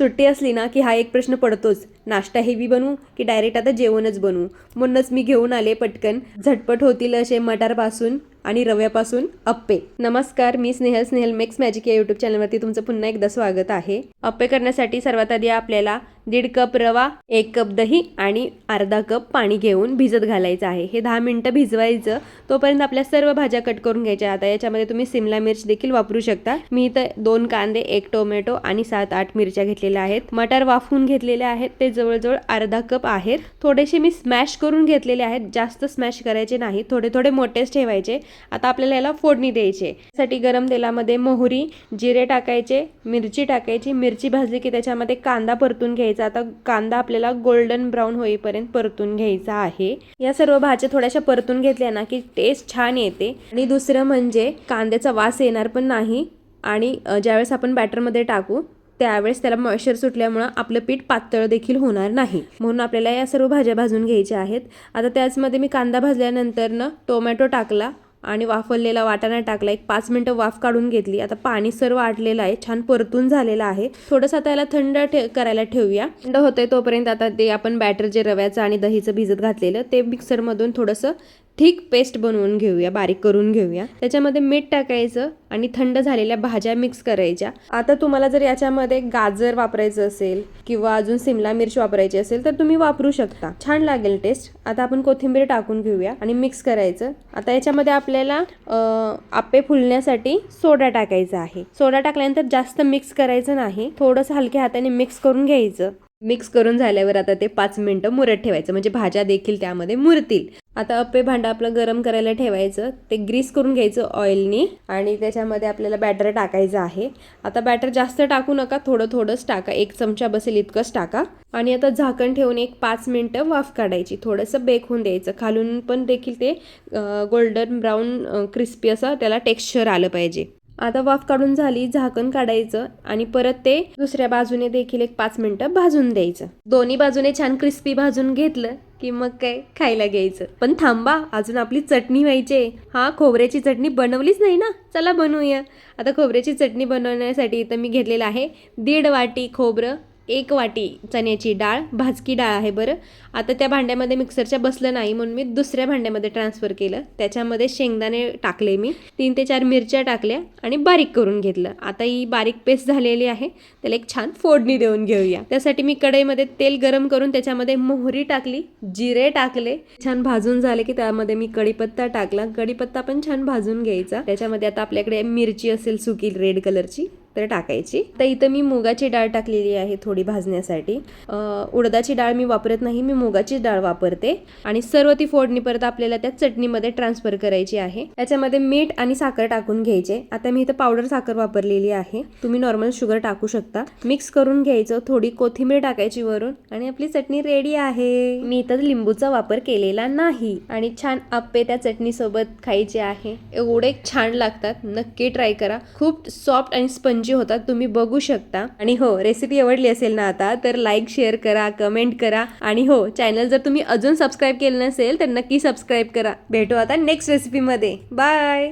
सुट्टी असली ना की हा एक प्रश्न पडतोच. नाश्ता हेवी बनवू की डायरेक्ट आता जेवणच बनवू? म्हणूनच मी घेऊन आले पटकन. झटपट होतील असे मटारपासून. आणि रव्यापासून अप्पे. नमस्कार मी स्नेहल स्नेहल मेक्स मॅजिक या यूट्यूब चॅनलवरती तुमचं पुन्हा एकदा स्वागत आहे. अप्पे करण्यासाठी सर्वात आधी आपल्याला दीड कप रवा एक कप दही आणि अर्धा कप पाणी घेऊन भिजत घालायचं आहे. हे दहा मिनटं भिजवायचं. तोपर्यंत आपल्या सर्व भाज्या कट करून घ्यायच्या. आता याच्यामध्ये तुम्ही सिमला मिर्च देखील वापरू शकता. मी इथं दोन कांदे एक टोमॅटो आणि सात आठ मिरच्या घेतलेल्या आहेत. मटार वाफवून घेतलेले आहेत. ते जवळजवळ अर्धा कप आहेत. थोडेसे मी स्मॅश करून घेतलेले आहेत. जास्त स्मॅश करायचे नाही. थोडे थोडे मोठेच ठेवायचे. आता आपल्याला याला फोडणी द्यायची आहे. त्यासाठी गरम तेलामध्ये मोहरी जिरे टाकायचे मिरची टाकायची. मिरची भाजली की त्याच्यामध्ये कांदा परतून घ्यायचा. आता कांदा आपल्याला गोल्डन ब्राऊन होईपर्यंत परतून घ्यायचा आहे. या सर्व भाज्या थोड्याशा परतून घेतल्या ना की टेस्ट छान येते. आणि दुसरं म्हणजे कांद्याचा वास येणार पण नाही आणि ज्यावेळेस आपण बॅटरमध्ये टाकू त्यावेळेस त्याला मॉइश्चर सुटल्यामुळं आपलं पीठ पातळ देखील होणार नाही. म्हणून आपल्याला या सर्व भाज्या भाजून घ्यायच्या आहेत. आता त्याचमध्ये मी कांदा भाजल्यानंतर टोमॅटो टाकला. आणि वाफवलेला वाटाणा टाकला. एक पाच मिनटं वाफ काढून घेतली. आता पाणी सर्व आटलेलं आहे. छान परतून झालेलं आहे. थोडंसं आता याला थंड ठे करायला ठेवूया. थंड होतंय तोपर्यंत आता ते आपण बॅटर जे रव्याचं आणि दहीचं भिजत घातलेलं. ते मिक्सरमधून थोडंसं ठीक पेस्ट बनवून घेऊया बारीक करून घेऊया. त्याच्यामध्ये मीठ टाकायचं आणि थंड झालेल्या भाज्या मिक्स करायच्या. आता तुम्हाला जर याच्यामध्ये गाजर वापरायचं असेल किंवा अजून सिमला मिरची वापरायची असेल तर तुम्ही वापरू शकता. छान लागेल टेस्ट आता आपण कोथिंबीर टाकून घेऊया आणि मिक्स करायचं. आता याच्यामध्ये आपल्याला आपे फुलण्यासाठी सोडा टाकायचा आहे. सोडा टाकल्यानंतर जास्त मिक्स करायचं नाही. थोडंसं हलक्या हाताने मिक्स करून घ्यायचं. मिक्स करून झाल्यावर आता ते पाच मिनटं मुरत ठेवायचं. म्हणजे भाज्या देखील त्यामध्ये मुरतील. आता अप्पे भांडं आपलं गरम करायला ठेवायचं. ते ग्रीस करून घ्यायचं ऑइलनी आणि त्याच्यामध्ये आपल्याला बॅटर टाकायचं आहे. आता बॅटर जास्त टाकू नका थोडं थोडंच टाका. एक चमचा बसेल इतकंच टाका. आणि आता झाकण ठेवून एक पाच मिनटं वाफ काढायची. थोडंसं बेक होऊन द्यायचं. खालून पण देखील ते गोल्डन ब्राऊन क्रिस्पी असं त्याला टेक्स्चर आलं पाहिजे. आता वाफ काढून झाली झाकण काढायचं आणि परत ते दुसऱ्या बाजूने देखील एक पाच मिनटं भाजून द्यायचं. दोन्ही बाजूने छान क्रिस्पी भाजून घेतलं. की मग काय खायला घ्यायचं? पण थांबा अजून आपली चटणी व्हायची आहे. हा खोबऱ्याची चटणी बनवलीच नाही ना? चला बनवूया. आता खोबऱ्याची चटणी बनवण्यासाठी इथं मी घेतलेलं आहे दीड वाटी खोबरं. एक वाटी चण्याची डाळ भाजकी डाळ आहे बरं. आता त्या भांड्यामध्ये मिक्सरच्या बसलं नाही म्हणून मी दुसऱ्या भांड्यामध्ये ट्रान्सफर केलं. त्याच्यामध्ये शेंगदाणे टाकले मी. तीन ते चार मिरच्या टाकल्या आणि बारीक करून घेतलं. आता ही बारीक पेस्ट झालेली आहे. त्याला एक छान फोडणी देऊन घेऊया. त्यासाठी मी कढईमध्ये तेल गरम करून त्याच्यामध्ये मोहरी टाकली जिरे टाकले. छान भाजून झाले की त्यामध्ये मी कढीपत्ता टाकला. कढीपत्ता पण छान भाजून घ्यायचा. त्याच्यामध्ये आता आपल्याकडे मिरची असेल सुकी रेड कलरची तर टाकायची. तर इथं मी मुगाची डाळ टाकलेली आहे थोडी भाजण्यासाठी. उडदाची डाळ मी वापरत नाही मी मुगाची डाळ वापरते. आणि सर्व ती फोडणी परत आपल्याला त्या चटणीमध्ये ट्रान्सफर करायची आहे. त्याच्यामध्ये मीठ आणि साखर टाकून घ्यायचे. आता मी इथं पावडर साखर वापरलेली आहे. तुम्ही नॉर्मल शुगर टाकू शकता. मिक्स करून घ्यायचं थोडी कोथिंबीर टाकायची वरून. आणि आपली चटणी रेडी आहे. मी इथं लिंबूचा वापर केलेला नाही. आणि छान आप्पे त्या चटणीसोबत खायचे आहे. एवढे छान लागतात. नक्की ट्राय करा. खूप सॉफ्ट आणि स्पंज स्पंजी होतात तुम्ही बघू शकता. आणि हो रेसिपी आवडली असेल ना आता तर लाईक शेअर करा कमेंट करा. आणि हो चॅनल जर तुम्ही अजून सबस्क्राईब केलं नसेल तर नक्की सबस्क्राईब करा. भेटू आता नेक्स्ट रेसिपीमध्ये बाय